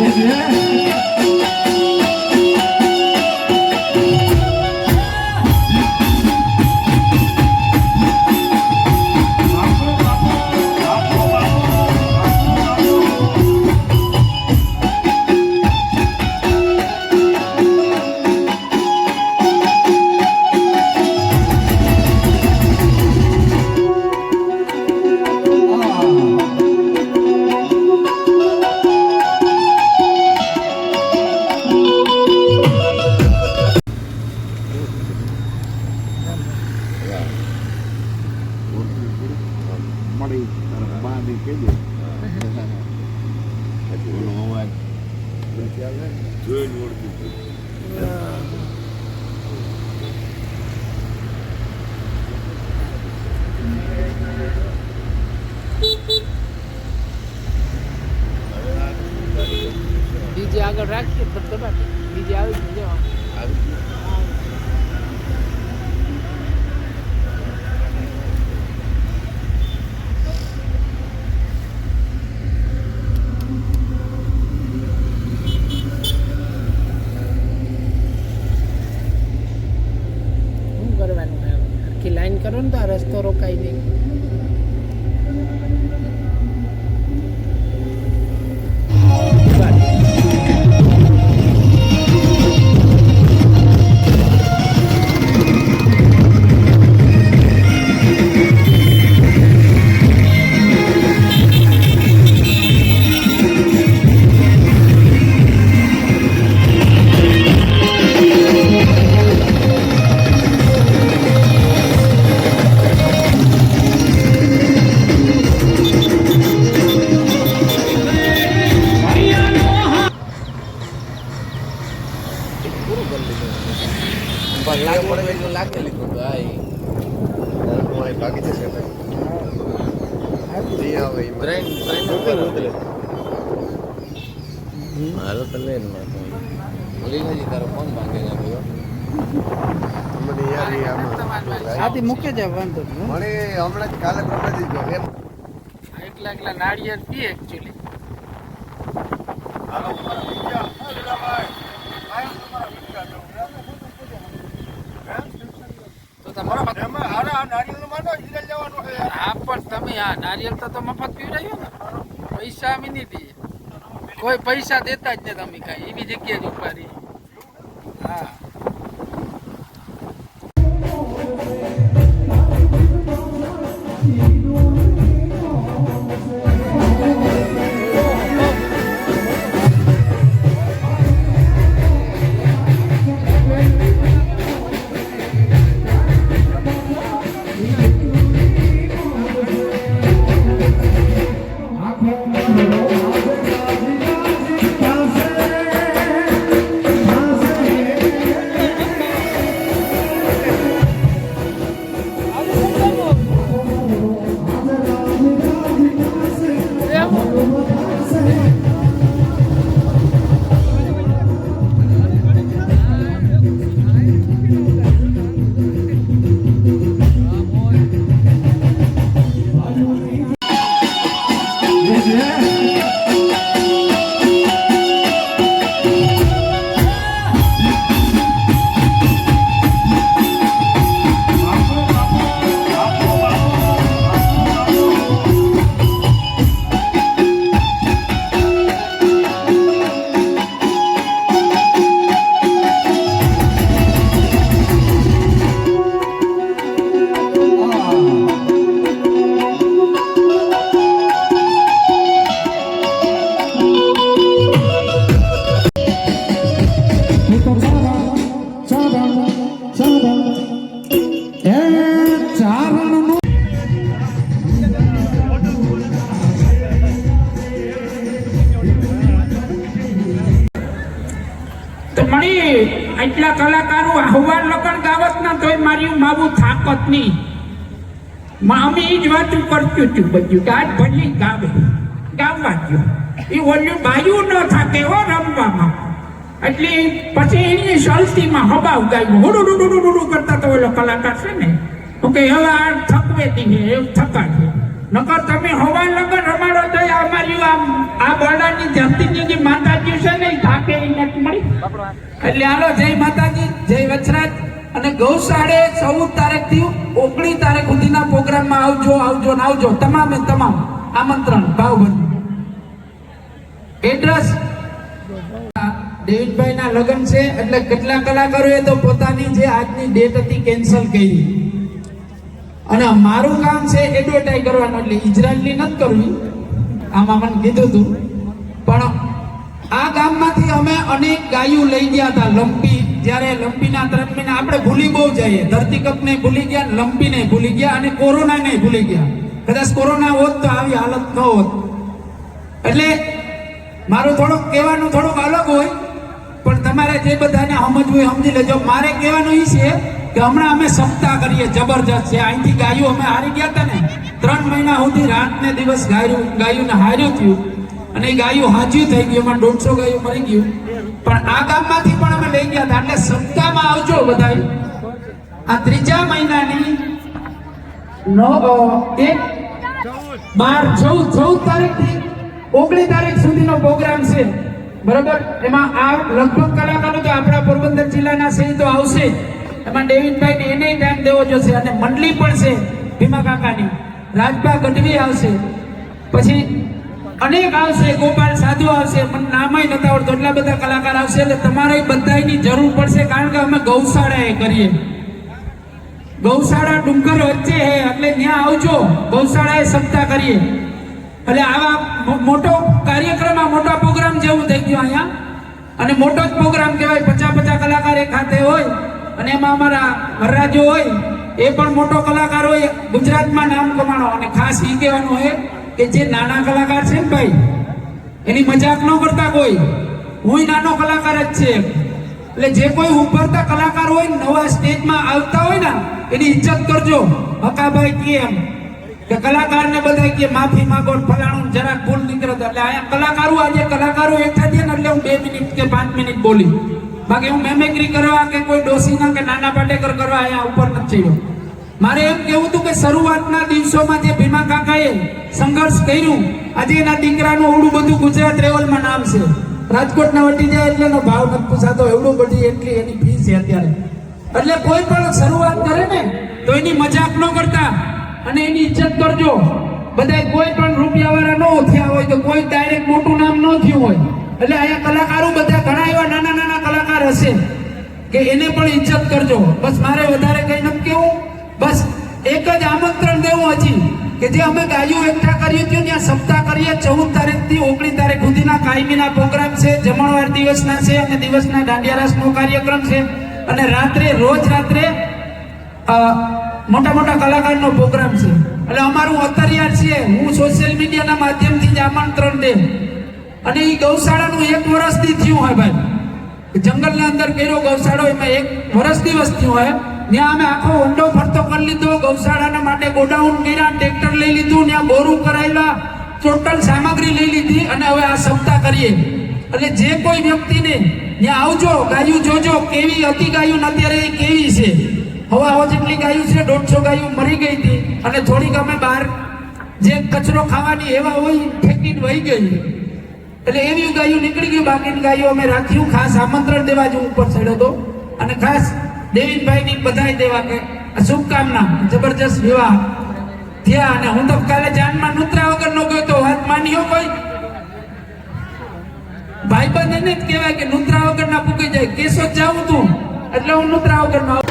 Yeah. હાલો તારો phone માંગે મને સાથી મૂકે જાય વાંધો મને હમણાં જ કાલે પરમ જ ગયો એમ એટલા નાળિયેર પીએ એકચ્યુઅલી તો તમારા હા પણ તમે આ નારિયેળ તો તો મફત પીવડાવ્યો ને. પૈસા અમે નહીં દઈએ કોઈ પૈસા દેતા જ ને તમે કાંઈ. એવી જગ્યાએ જ ઉપાડી. હા. એટલા કલાકારો આહવાન લગન ગાવત ના તોય મારી માવું થાકત નહીં. મામી જ વાતું કરતું હતું બધું. આજ ભલી ગાવે. ગાવા ગયો એ ઓલું બાયું ન થાકે હો રમવામાં. એટલે પછી એની સલતીમાં હબાવ ગાયું હુડુ કરતા તો ઓલો કલાકાર છે ને? ઓકે, હવે આ થકવે દી એવું થકા છે. નકર તમે હવા લગન રમાડો તો અમારી આમ આ બોલાની ધરતીની જે માતાજી એટલે હાલો, જય માતાજી, જય વચરાજ. અને ગૌશાળે ચૌદ તારીખથી ઓગણીસ તારીખ સુધીના પ્રોગ્રામમાં આવજો આવજો ને આવજો. તમામે તમામ આમંત્રણ ભાવભર્યું એડ્રેસ? દેવીભાઈના ના લગ્ન છે, એટલે કેટલા કલાકારોએ તો પોતાની જે આજની ડેટ હતી કેન્સલ કરી. અને મારું કામ છે એડવર્ટાઈઝ કરવાનું, એટલે ઇઝરાયલની નથી કરવી. આમાં મને કીધું હતું પણ આ ગામમાંથી અમે અનેક ગાયો લઈ ગયા હતા લંપી. જ્યારે લંપીના ત્રણ મહિના આપણે ભૂલી બહુ જઈએ. ધરતીકપને ભૂલી ગયા, લંપીને ભૂલી ગયા અને કોરોનાને ભૂલી ગયા. કદાચ કોરોના હોત તો આવી હાલત ન હોત. એટલે મારું થોડુંક કહેવાનું થોડુંક અલગ હોય, પણ તમારે જે બધાને સમજવું હોય સમજી લેજો. મારે કહેવાનું એ છે કે હમણાં અમે સપ્તાહ કરીએ, જબરજસ્ત છે. અહીંથી ગાયું અમે હારી ગયા હતા ને, ત્રણ મહિના સુધી રાત ને દિવસ ગાયું ગાયું ને હાર્યું થયું. અને એ ગાયું હાજ્યું થઈ ગયું, એમાં દોઢસો ગાયું મરી ગયું. પણ આ ગામમાંથી પણ અમે લઈ ગયા હતા. એટલે સપ્તાહમાં આવજો બધા આ ત્રીજા મહિનાની નો એક, બાર, ચૌદ ચૌદ તારીખથી ઓગણીસ તારીખ સુધીનો પ્રોગ્રામ છે. બરોબર? એમાં આ લગભગ કલાકારો તો આપણા પોરબંદર જિલ્લાના છે તો આવશે. એમાં ડેવિડભાઈ ને એને ટાઈમ દેવો જોશે અને મંડળી પણ છે ભીમા કાકાની. રાજભા ગઢવી આવશે. પછી અનેક આવશે, ગોપાલ સાધુ આવશે, મને નામય નથી આવડતું, એટલા બધા કલાકાર આવશે એટલે તમારે બધાની જરૂર પડશે, કારણ કે અમે ગૌશાળાએ કરીએ. ગૌશાળા ડુંગર વચ્ચે હે, એટલે ત્યાં આવજો, ગૌશાળાએ સપ્તાહ કરીએ. એટલે આવા મોટો કાર્યક્રમ, આ મોટા પ્રોગ્રામ જેવું થઈ ગયો અહીંયા. અને મોટો જ પ્રોગ્રામ કહેવાય, પચાસ પચાસ કલાકાર એક ખાતે હોય અને એમાં અમારા વરરાજો હોય, એ પણ મોટો કલાકાર હોય, ગુજરાતમાં નામ કમાણો. અને ખાસ એ કહેવાનું હોય કે જે નાના કલાકાર છે ને ભાઈ, એની મજાક ન કરતા કોઈ. હું નાનો કલાકાર જ છે એટલે જે કોઈ ઉભરતા કલાકાર હોય નવા સ્ટેજમાં આવતા હોય ને, એની ઇજ્જત કરજો. હકાભાઈ કે એમ કે કલાકારને બધા કે માફી માંગો ફલાણું જરા ભૂલ નીકળતો એટલે અહીંયા કલાકારો, આજે કલાકારો એકઠા થયા ને, એટલે હું બે મિનિટ કે પાંચ મિનિટ બોલી. બાકી હું મેમેકરી કરવા કે કોઈ ડોસીના કે નાના પાટેકર કરવા અહીંયા ઉપર નથી થયો મારે એમ કેવું હતું કે શરૂઆતના દિવસોમાં જે ભીમા કાકાએ સંઘર્ષ કર્યું, આજે એના દીકરાનું ઓવડું બધું ગુજરાત લેવલમાં નામ છે. રાજકોટના વટી જાય એટલે એનો ભાવ નથી પૂછાતો એવડું બધી એટલી એની ફી છે અત્યારે. એટલે કોઈ પણ શરૂઆત કરે ને, તો એની મજાક ન કરતા અને એની ઇજ્જત કરજો. બધા કોઈ પણ રૂપિયા વાળા ન થયા હોય તો કોઈ ડાયરેક્ટ મોટું નામ ન થયું હોય. એટલે અહીંયા કલાકારો બધા ઘણા એવા નાના નાના કલાકાર હશે કે એને પણ ઇજ્જત કરજો. બસ મારે વધારે કંઈ નથી કેવું બસ એક જ આમંત્રણ દેવું હજી કે જે અમે ગાયું એકઠા કર્યું છીએ, ત્યાં સપ્તાહ કરીએ, ચૌદ તારીખથી ઓગણીસ તારીખ સુધીના કાયમીના પ્રોગ્રામ છે, જમણવાર દિવસના છે અને દિવસના દાંડિયારાસનો કાર્યક્રમ છે. અને રાત્રે, રોજ રાત્રે મોટા મોટા કલાકારનો પ્રોગ્રામ છે. એટલે અમારું અત્યાર છે. હું સોશિયલ મીડિયાના માધ્યમથી જ આમંત્રણ દે. અને એ ગૌશાળાનું એક વર્ષથી થયું હોય ભાઈ. જંગલના અંદર કર્યો ગૌશાળો, એમાં એક વર્ષ દિવસ થયું હોય. ત્યાં અમે આખો ઊંડો ફરતો કરી લીધો, ગૌશાળાના માટે ગોડાઉન કર્યા, ટ્રેક્ટર લઈ લીધું, ત્યાં બોરું કરાયેલા, ટોટલ સામગ્રી લઈ લીધી અને હવે આ સપ્તાહ કરીએ. એટલે જે કોઈ વ્યક્તિને ત્યાં આવજો, ગાયું જોજો, કેવી હતી ગાયું અત્યારે એ કેવી છે? હવા આવો જેટલી ગાયું છે, દોઢસો ગાયું મરી ગઈ હતી. અને થોડીક અમે બહાર જે કચરો ખાવાની એવા હોય ફેંકીને વહી ગઈ. એટલે એવી ગાયું નીકળી ગયું બાકીની ગાયો અમે રાખ્યું. ખાસ આમંત્રણ દેવા જ ઉપર ચડ્યો હતો. અને ખાસ દેવીનભાઈની બધાય દેવા કે શુભકામના, જબરજસ્ત વિવાહ. થયા અને હું તો કાલે જાનમાં નુતરા વગર નો ગયો તો વાત માન્યો કોઈ? ભાઈબંધ એને જ કહેવાય કે નુતરા વગર ના પૂકી જાય. કેસો જાઉં તું, એટલે હું નુતરા વગર નો